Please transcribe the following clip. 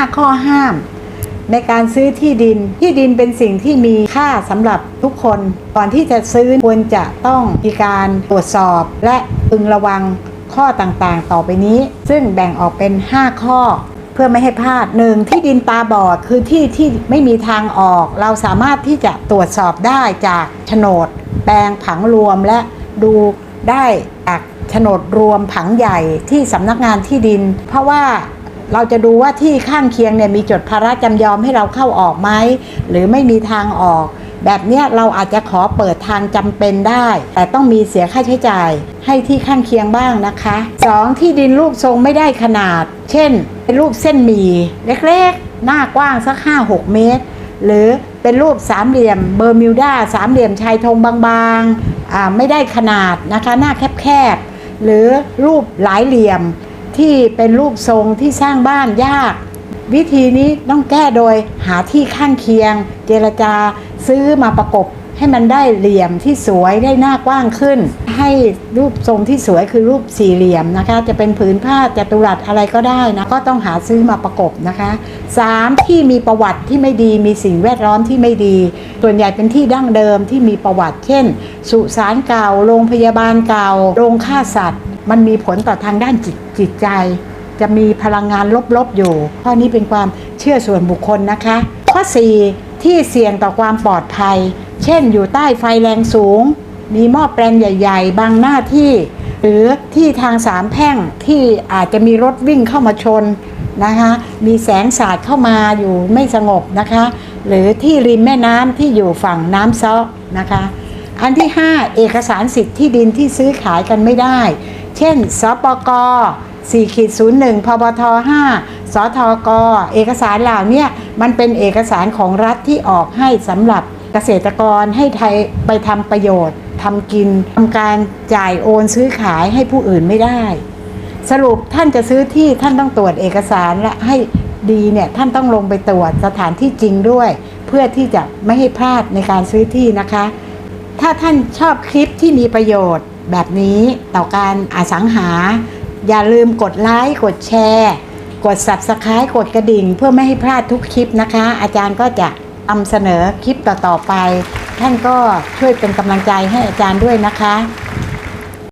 5 ข้อห้าม ในการซื้อที่ดิน ที่ดินเป็นสิ่งที่มีค่าสำหรับทุกคน ก่อนที่จะซื้อควรจะต้องมีการตรวจสอบ และพึงระวังข้อต่างๆ ต่อไปนี้ ซึ่งแบ่งออกเป็น 5 ข้อเพื่อไม่ให้พลาดหนึ่งที่ดินตาบอดคือที่ที่ไม่มีทางออก เราสามารถที่จะตรวจสอบได้จากโฉนด แปลงผังรวมและดูได้จากโฉนดรวมผังใหญ่ที่สำนักงานที่ดิน เพราะว่า เราจะดูว่าที่ข้างเคียงเนี่ยมีจดภาระจำยอมให้เราเข้าออกไหมหรือไม่มีทางออก แบบเนี้ยเราอาจจะขอเปิดทางจำเป็นได้ แต่ต้องมีเสียค่าใช้จ่าย ให้ที่ข้างเคียงบ้างนะคะ 2. ที่ดินรูปทรงไม่ได้ขนาด เช่น เป็นรูปเส้นหมี่เล็กๆ หน้ากว้างสัก 5-6 เมตร หรือเป็นรูปสามเหลี่ยมเบอร์มิวดาสามเหลี่ยมชายธงบางๆไม่ได้ขนาดนะคะหน้าแคบๆหรือรูปหลายเหลี่ยม ที่เป็นรูปทรงที่สร้างบ้านยาก วิธีนี้ต้องแก้โดยหาที่ข้างเคียง เจรจาซื้อมาประกบให้มันได้เหลี่ยมที่สวยได้หน้ากว้างขึ้น ให้รูปทรงที่สวยคือรูปสี่เหลี่ยมนะคะ จะเป็นผืนผ้าจัตุรัสอะไรก็ได้นะก็ต้องหาซื้อมาประกบนะคะ 3. ที่มีประวัติที่ไม่ดีมีสิ่งแวดล้อมที่ไม่ดี ส่วนใหญ่เป็นที่ดั้งเดิมที่มีประวัติ เช่น สุสานเก่าโรงพยาบาลเก่าโรงฆ่าสัตว์ มันมีผลต่อทางด้านจิตจิตใจ จะมีพลังงานลบๆอยู่ ข้อนี้เป็นความเชื่อส่วนบุคคลนะคะ ข้อ 4 ที่เสี่ยงต่อความปลอดภัย เช่น อยู่ใต้ไฟแรงสูง มีหม้อแปลงใหญ่ ๆ บางหน้าที่ หรือที่ทางสามแพร่งที่อาจจะมีรถวิ่งเข้ามาชนนะคะมีแสงสาดเข้ามาอยู่ไม่สงบนะคะ หรือที่ริมแม่น้ำที่อยู่ฝั่งน้ำซ้อนะคะ อันที่ 5 เอกสารสิทธิ์ที่ดินที่ซื้อขายกันไม่ได้ เช่น สปก4ขีด01พบท5สทก เอกสารเหล่านี้มันเป็นเอกสารของรัฐที่ออกให้สำหรับเกษตรกรให้ไทยไปทำประโยชน์ทำกินทำการจ่ายโอนซื้อขายให้ผู้อื่นไม่ได้ สรุปท่านจะซื้อที่ท่านต้องตรวจเอกสารและให้ดีเนี่ยท่านต้องลงไปตรวจสถานที่จริงด้วย เพื่อที่จะไม่ให้พลาดในการซื้อที่นะคะ ถ้าท่านชอบคลิปที่มีประโยชน์ แบบนี้ต่อการอาสังหา อย่าลืมกดไลค์กดแชร์ กด Subscribe กดกระดิ่ง เพื่อไม่ให้พลาดทุกคลิปนะคะ อาจารย์ก็จะนำเสนอคลิปต่อๆไป ท่านก็ช่วยเป็นกำลังใจให้อาจารย์ด้วยนะคะ